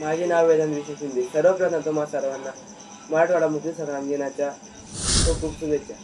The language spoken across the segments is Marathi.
माझे नाव वेदांत विशेष शिंदे. सर्वप्रथम तुम्हा सर्वांना मराठवाडा मुक्ती संग्राम दिनाच्या खूप खूप शुभेच्छा.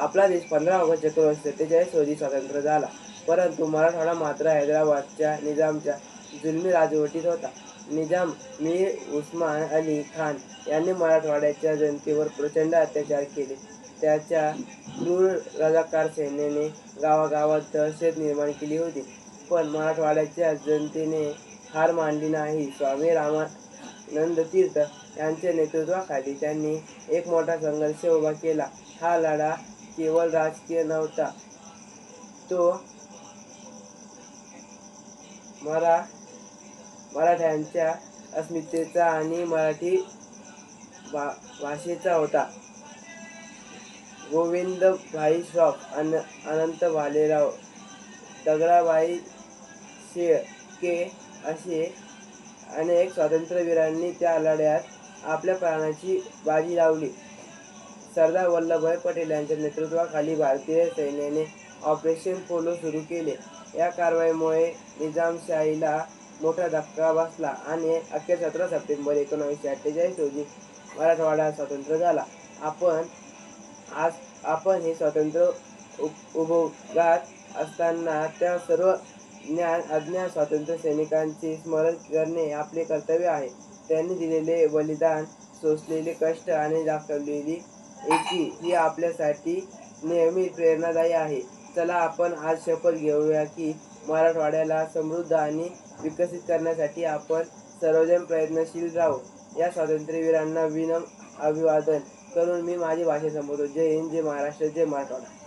आपला देश पंधरा ऑगस्ट एकोणीसशे सत्तेचाळीस रोजी स्वतंत्र झाला. परंतु मराठवाडा मात्र हैदराबादच्या निजामच्या जुलमी राजवटीत होता. निजाम मीर उस्मान अली खान यांनी मराठवाड्याच्या जनतेवर प्रचंड अत्याचार केले. त्याच्या क्रूर रजाकार सेनेने गावागावात दहशत निर्माण केली होती. पण मराठवाड्याच्या जनतेने हार मानली नाही. स्वामी रामानंद तीर्थ यांच्या नेतृत्वाखाली त्यांनी एक मोठा संघर्ष उभा केला. हा लढा केवळ राजकीय नव्हता. तो मरा मराठ्यांच्या अस्मितेचा आणि मराठी भा भाषेचा होता. गोविंद भाई श्रॉफ अन अनंत भालेराव दगडाबाई शेळके असे अनेक स्वातंत्र्यवीरांनी त्या लढ्यात आपल्या प्राणाची बाजी लावली. सरदार वल्लभभाई पटेल यांच्या नेतृत्वाखाली भारतीय सैन्याने ऑपरेशन पोलो सुरू केले. या कारवाईमुळे निजामशाहीला मोठा धक्का बसला आणि अखेर सतरा सप्टेंबर एकोणावीसशे अठ्ठेचाळीस रोजी मराठवाडा स्वतंत्र झाला. आपण आज आपण हे स्वातंत्र्य उप- उपभोगात असताना त्या सर्व ज्ञान अज्ञान स्वातंत्र्य सैनिकांचे स्मरण करणे आपले कर्तव्य आहे. त्यांनी दिलेले बलिदान सोसलेले कष्ट आणि दाखवलेली एकी ही आपल्यासाठी नेहमी प्रेरणादायी आहे. चला आपण आज शपथ घेऊया की मराठवाड्याला समृद्ध आणि विकसित करण्यासाठी आपण सर्वजण प्रयत्नशील राहू. या स्वातंत्र्यवीरांना विनम अभिवादन करून मी माझी भाषा संबोधतो. जय हिंद जय महाराष्ट्र जय मराठवाडा.